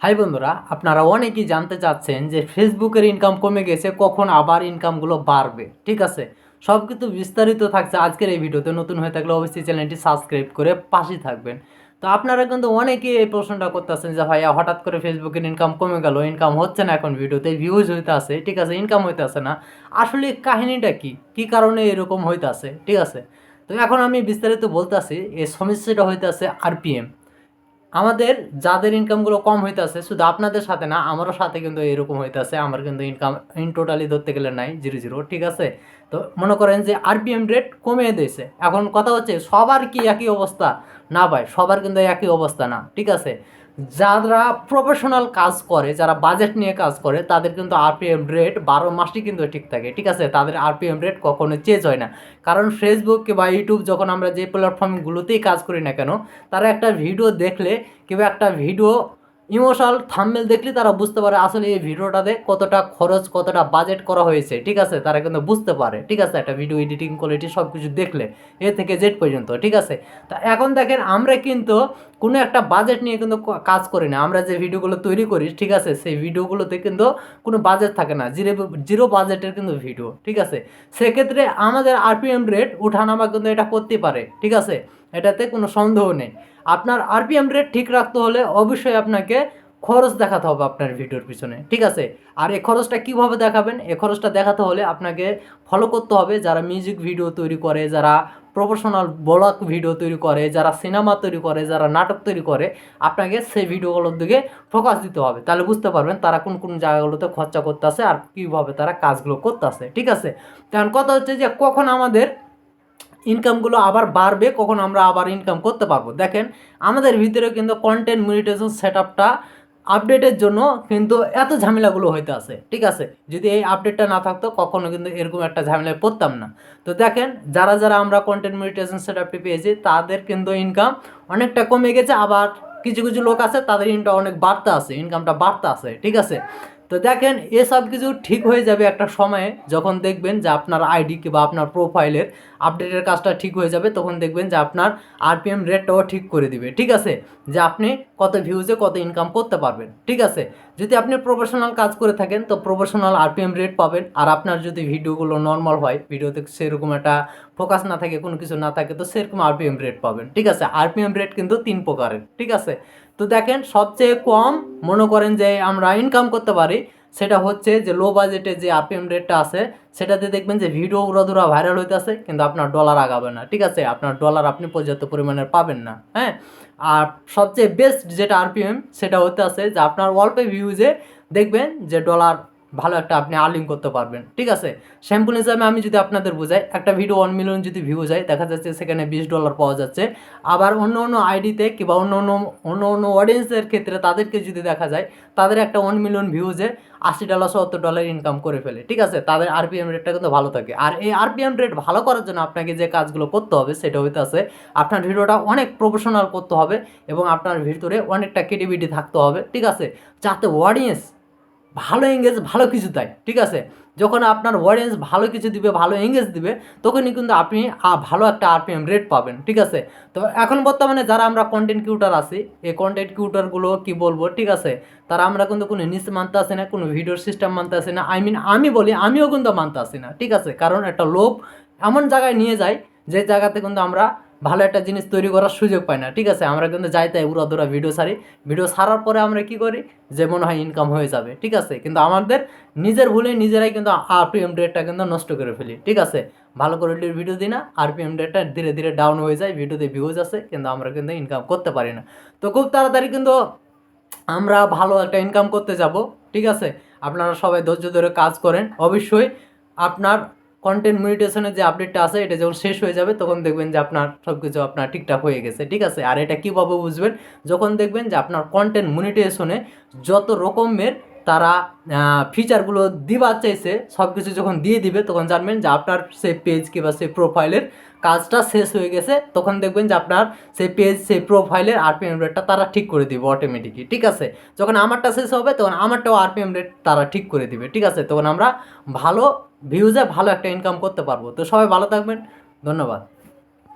High বন্ধুরা, আপনারা অনেকেই জানতে চাচ্ছেন যে ফেসবুকের ইনকাম কমে গেছে, কখন আবার ইনকামগুলো বাড়বে, ঠিক আছে? সব কিছু বিস্তারিত থাকছে আজকের এই ভিডিওতে। নতুন হয়ে থাকলে অবশ্যই চ্যানেলটি সাবস্ক্রাইব করে পাশে থাকবেন। তো আপনারা কিন্তু অনেকেই এই প্রশ্নটা করতেছেন যে, ভাইয়া, হঠাৎ করে ফেসবুকের ইনকাম কমে গেল ইনকাম হচ্ছে না এখন ভিডিওতে ভিউজ হইতে আছে, ঠিক আছে ইনকাম হইতে আছে না। আসলে কাহিনীটা কি? কি কারণে এরকম হইতে আছে ঠিক আছে? তো এখন আমি বিস্তারিত বলতেছি, এই সমস্যাটা হইতে আছে আরপিএম। আমাদের যাদের ইনকামগুলো কম হইতেছে, শুধু আপনাদের সাথে না, আমারও সাথে কিন্তু এরকম হইতেছে, আমার কিন্তু ইনকাম ইন টোটালি ধরতে গেলে নাই জিরো জিরো ঠিক আছে? তো মনে করেন যে আরপিএম রেট কমিয়ে দিয়েছে। এখন কথা হচ্ছে, সবার কি একই অবস্থা? না ভাই, সবার কিন্তু একই অবস্থা না, ঠিক আছে? যারা প্রফেশনাল কাজ করে, যারা বাজেট নিয়ে কাজ করে, তাদের কিন্তু আরপিএম রেট বারো মাসই কিন্তু ঠিক থাকে, ঠিক আছে? তাদের আরপিএম রেট কখনো চেঞ্জ হয় না। কারণ ফেসবুক বা ইউটিউব যখন আমরা যে প্ল্যাটফর্মগুলোতেই কাজ করি না কেন, তারা একটা ভিডিও দেখলে কিংবা একটা ভিডিও ইমোশনাল থাম্বেল দেখলে তারা বুঝতে পারে আসলে এই ভিডিওটাতে কতটা খরচ, কতটা বাজেট করা হয়েছে, ঠিক আছে? তারা কিন্তু বুঝতে পারে, ঠিক আছে? একটা ভিডিও এডিটিং কোয়ালিটি সব কিছু দেখলে, এ থেকে জেড পর্যন্ত, ঠিক আছে? তা এখন দেখেন আমরা কিন্তু কোনো একটা বাজেট নিয়ে কিন্তু কাজ করি না। আমরা যে ভিডিওগুলো তৈরি করি, ঠিক আছে? সেই ভিডিওগুলোতে কিন্তু কোনো বাজেট থাকে না। জিরো জিরো বাজেটের কিন্তু ভিডিও ঠিক আছে? সেক্ষেত্রে আমাদের আরপিএম রেট উঠানামা কিন্তু এটা করতে পারে, ঠিক আছে? এটাতে কোনো সন্দেহ নেই। আপনার আরপিএম রেট ঠিক রাখতে হলে অবশ্যই আপনাকে খরচ দেখাতে হবে আপনার ভিডিওর পিছনে, ঠিক আছে? আর এই খরচটা কীভাবে দেখাবেন? এই খরচটা দেখাতে হলে আপনাকে ফলো করতে হবে যারা মিউজিক ভিডিও তৈরি করে, যারা প্রফেশনাল ব্লগ ভিডিও তৈরি করে, যারা সিনেমা তৈরি করে, যারা নাটক তৈরি করে, আপনাকে সেই ভিডিওগুলোর দিকে ফোকাস দিতে হবে। তাহলে বুঝতে পারবেন তারা কোন কোন জায়গাগুলোতে খরচা করতে আসে আর কীভাবে তারা কাজগুলো করতে আসে ঠিক আছে? কারণ কথা হচ্ছে যে কখন আমাদের ইনকামগুলো আবার বাড়বে, কখন আমরা আবার ইনকাম করতে পারব। দেখেন, আমাদের ভিতরে কিন্তু কন্টেন্ট মনিটাইজেশন সেট আপটা আপডেটের জন্য কিন্তু এত ঝামেলাগুলো হইতে আছে, ঠিক আছে? যদি এই আপডেটটা না থাকতো, কখনো কিন্তু এরকম একটা ঝামেলায় পড়তাম না। তো দেখেন, যারা যারা আমরা কন্টেন্ট মনিটাইজেশন সেট আপটি পেয়েছি, তাদের কিন্তু ইনকাম অনেকটা কমে গেছে, আবার কিছু কিছু লোক আছে, তাদের ইনকাম অনেক বাড়তে আছে ইনকামটা বাড়তে আছে, ঠিক আছে? তো দেখেন এসব কিছু ঠিক হয়ে যাবে একটা সময়ে যখন দেখবেন যে আপনার আইডি কিংবা আপনার প্রোফাইলের আপডেটের কাজটা ঠিক হয়ে যাবে, তখন দেখবেন যে আপনার আরপিএম রেটটাও ঠিক করে দিবে। ঠিক আছে? যে আপনি কত ভিউজে কত ইনকাম করতে পারবেন, ঠিক আছে? যদি আপনি প্রফেশনাল কাজ করে থাকেন, তো প্রফেশনাল আরপিএম রেট পাবেন, আর আপনার যদি ভিডিওগুলো নর্মাল হয় ভিডিওতে সেরকম একটা ফোকাস না থাকে, কোনো কিছু না থাকে, তো সেরকম আরপিএম রেট পাবেন, ঠিক আছে? আরপিএম রেট কিন্তু তিন প্রকারের, ঠিক আছে? তো দেখেন, সবচেয়ে কম মনে করেন যে আমরা ইনকাম করতে পারি সেটা হচ্ছে যে লো বাজেটে যে আরপিএম রেটটা আছে, সেটাতে দেখবেন যে ভিডিও উড়াধুরা ভাইরাল হইতেছে, কিন্তু আপনার ডলার আগাবে না, ঠিক আছে? আপনার ডলার আপনি পর্যাপ্ত পরিমাণের পাবেন না হ্যাঁ? আর সবচেয়ে বেস্ট যেটা আরপিএম সেটা হতে আছে যে আপনার অল্পে ভিউজে দেখবেন যে ডলার ভালো একটা আপনি আর্নিং করতে পারবেন। ঠিক আছে? স্যাম্পল হিসাবে আমি যদি আপনাদের বোঝাই, একটা ভিডিও ওয়ান মিলিয়ন যদি ভিউ যায়, দেখা যাচ্ছে সেখানে বিশ ডলার পাওয়া যাচ্ছে। আবার অন্য অন্য আইডিতে কিংবা অন্য অন্য অন্য অন্য অডিয়েন্সের ক্ষেত্রে তাদেরকে যদি দেখা যায়, তাদের একটা ওয়ান মিলিয়ন ভিউজে আশি ডলার সত্তর ডলার ইনকাম করে ফেলে। ঠিক আছে? তাদের আরপিএম রেটটা কিন্তু ভালো থাকে। আর এই আরপিএম রেট ভালো করার জন্য আপনাকে যে কাজগুলো করতে হবে, সেটা হইতে আছে আপনার ভিডিওটা অনেক প্রফেশনাল করতে হবে এবং আপনার ভিতরে অনেকটা ক্রিয়েটিভিটি থাকতে হবে। ঠিক আছে? যাতে অডিয়েন্স ভালো এঙ্গেজ ভালো কিছু দেয়, ঠিক আছে? যখন আপনার অডিয়েন্স ভালো কিছু দিবে, ভালো এঙ্গেজ দিবে, তখনই কিন্তু আপনি ভালো একটা আরপিএম রেট পাবেন, ঠিক আছে? তো এখন বর্তমানে যারা আমরা কন্টেন্ট কিউটার আছি, এই কন্টেন্ট কিউটারগুলো কি বলব, ঠিক আছে? তারা আমরা কিন্তু কোনো নিচ মানতে আসি না, কোনো ভিডিওর সিস্টেম মানতে আসি না আই মিন আমি বলি, আমিও কিন্তু মানতে আসি না, ঠিক আছে? কারণ একটা লোভ এমন জায়গায় নিয়ে যায়, যে জায়গাতে কিন্তু আমরা ভালো একটা জিনিস তৈরি করার সুযোগ পাই না, ঠিক আছে? আমরা কিন্তু যাই তাই উড়া দুরা ভিডিও সারি ভিডিও সারার পরে আমরা কি করি? যে মনে হয় ইনকাম হয়ে যাবে, ঠিক আছে? কিন্তু আমাদের নিজের ভুলে নিজেরাই কিন্তু আরপিএম রেটটা কিন্তু নষ্ট করে ফেলি, ঠিক আছে? ভালো কোয়ালিটির ভিডিও দিই না আরপিএম রেটটা ধীরে ধীরে ডাউন হয়ে যায় ভিডিওতে ভিউজ আছে কিন্তু আমরা কিন্তু ইনকাম করতে পারি না। তো খুব তাড়াতাড়ি কিন্তু আমরা ভালো একটা ইনকাম করতে যাব, ঠিক আছে? আপনারা সবাই ধৈর্য ধরে কাজ করেন। অবশ্যই আপনার কন্টেন্ট মনিটেশনের যে আপডেটটা আছে, এটা যখন শেষ হয়ে যাবে, তখন দেখবেন যে আপনার সব কিছু আপনার ঠিকঠাক হয়ে গেছে। ঠিক আছে? আর এটা কীভাবে বুঝবেন? যখন দেখবেন যে আপনার কন্টেন্ট মনিটেশনে যত রকমের তারা ফিচারগুলো দিবার চাইছে সব কিছু যখন দিয়ে দিবে, তখন জানবেন যে আপনার সেই পেজ কিংবা সেই প্রোফাইলের কাজটা শেষ হয়ে গেছে, তখন দেখবেন যে আপনার সেই পেজ সেই প্রোফাইলের আরপিএম রেটটা তারা ঠিক করে দিবে অটোমেটিকই ঠিক আছে? যখন আমারটা শেষ হবে, তখন আমারটাও আরপিএম রেট তারা ঠিক করে দিবে, ঠিক আছে? তখন আমরা ভালো ভিউজে ভালো একটা ইনকাম করতে পারব। তো সবাই ভালো থাকবেন, ধন্যবাদ।